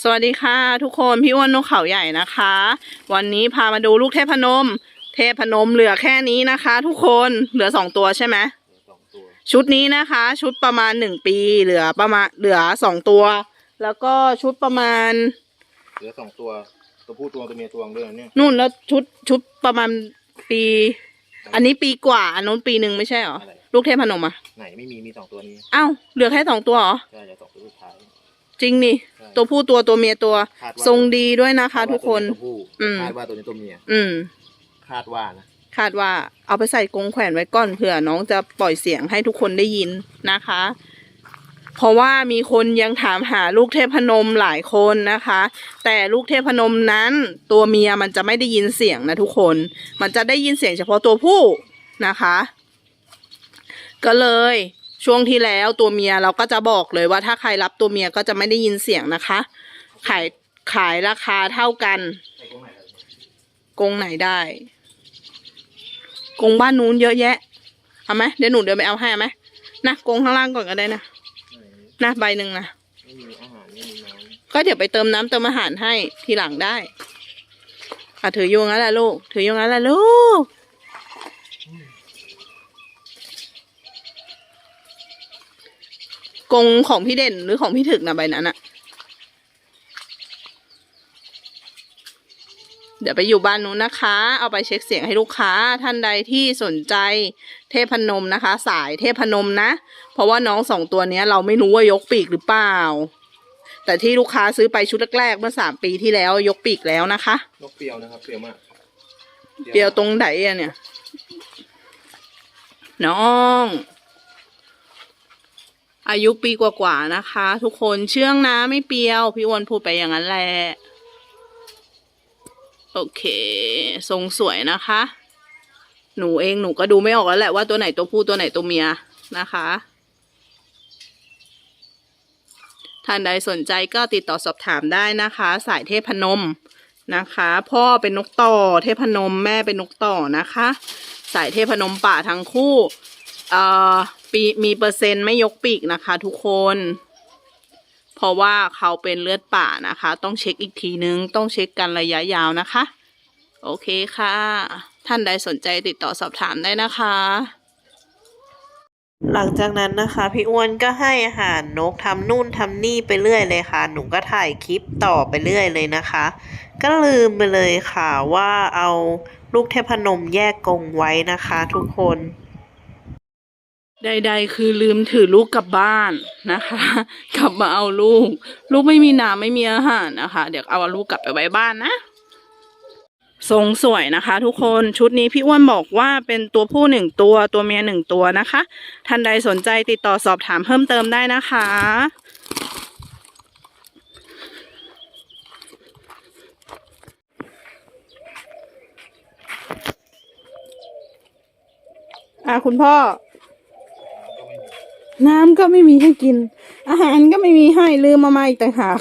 สวัสดีค่ะ ทุกคนพี่อ้วนนกเขาใหญ่นะคะ วันนี้พามาดูลูกเทพนม เทพนมเหลือแค่นี้นะคะ ทุกคนเหลือสองตัวใช่ไหมสองตัวชุดนี้นะคะ ชุดประมาณหนึ่งปี เหลือประมาณเหลือสองตัว แล้วก็ชุดประมาณ เหลือสองตัวตัวผู้ตัวตัวเมียตัวด้วยนะเนี่ยนู่นแล้วชุดชุดประมาณปี อันนี้ปีกว่าอันนู้นปีหนึ่งไม่ใช่เหรออะไรลูกเทพนมอะไหนไม่มีมีสองตัวนี้อ้าวเหลือแค่สองตัวเหรอใช่เหลือ จริงนี่ ใช่ ตัวผู้ตัวตัวเมียตัว คาดว่าทรงดีด้วยนะคะ ทุกคนตัวผู้อืม คาดว่าตัวนี้ตัวเมียอืม คาดว่านะคาดว่าเอาไปใส่กรงแขวนไว้ก่อนเผื่อน้องจะปล่อยเสียงให้ทุกคนได้ยินนะคะ เพราะว่ามีคนยังถามหาลูกเทพนมหลายคนนะคะ แต่ลูกเทพนมนั้นตัวเมียมันจะไม่ได้ยินเสียงนะทุกคน มันจะได้ยินเสียงเฉพาะตัวผู้นะคะ ก็เลย ช่วงที่แล้วตัวเมียเราก็จะบอกเลยว่าถ้าใครรับตัวเมียก็จะไม่ได้ยินเสียงนะคะ ขายขายราคาเท่ากันกงไหนได้กงบ้านนู้นเยอะแยะเอาไหมเดี๋ยวหนูเดินไปเอาให้เอาไหมนะกงข้างล่างก่อนก็ได้นะหนะใบหนึ่งนะก็เดี๋ยวไปเติมน้ำเติมอาหารให้ทีหลังได้อะถืออยูงั้นแหละลูกถืออยูงั้นแหละลูก กรงของพี่เด่นหรือของพี่ถึกนะใบนั้นอะเดี๋ยวไปอยู่บ้านนู้นนะคะ เอาไปเช็คเสียงให้ลูกค้าท่านใดที่สนใจเทพนมนะคะ สายเทพนมนะ เพราะว่าน้องสองตัวเนี้ยเราไม่รู้ว่ายกปีกหรือเปล่า แต่ที่ลูกค้าซื้อไปชุดแรกๆเมื่อสามปีที่แล้วยกปีกแล้วนะคะำนกเปรียวนะครับเปรียวมากเปรียวตรงไหนอะเนี่ย น้อง อายุปีกว่าๆนะคะ ทุกคนเชื่องนะไม่เปรียว พี่อ้วนพูดไปอย่างนั้นแหละโอเคทรงสวยนะคะ หนูเองหนูก็ดูไม่ออกแล้วแหละว่าตัวไหนตัวผู้ตัวไหนตัวเมียนะคะท่านใดสนใจก็ติดต่อสอบถามได้นะคะ สายเทพนมนะคะ พ่อเป็นนกต่อเทพนมแม่เป็นนกต่อนะคะ สายเทพนมป่าทั้งคู่เอ่อ ปีมีเปอร์เซ็นต์ไม่ยกปีกนะคะ ทุกคน เพราะว่าเขาเป็นเลือดป่านะคะ ต้องเช็คอีกทีนึง ต้องเช็คกันระยะยาวนะคะ โอเคค่ะ ท่านใดสนใจติดต่อสอบถามได้นะคะ หลังจากนั้นนะคะ พี่อ้วนก็ให้อาหารนกทำนู่นทำนี่ไปเรื่อยเลยค่ะ หนูก็ถ่ายคลิปต่อไปเรื่อยเลยนะคะ ก็ลืมไปเลยค่ะว่าเอาลูกเทพนมแยกกรงไว้นะคะ ทุกคน ใด ๆ คือลืมถือลูกกลับบ้านนะคะ กลับมาเอาลูก ลูกไม่มีน้ำไม่มีอาหารนะคะ เดี๋ยวเอาลูกกลับไปไว้บ้านนะทรงสวยนะคะ ทุกคนชุดนี้พี่อ้วนบอกว่าเป็นตัวผู้หนึ่งตัวตัวเมียหนึ่งตัวนะคะ ท่านใดสนใจติดต่อสอบถามเพิ่มเติมได้นะคะ อะคุณพ่อ น้ำก็ไม่มีให้กิน อาหารก็ไม่มีให้ลืมมามาอีกต่างหาก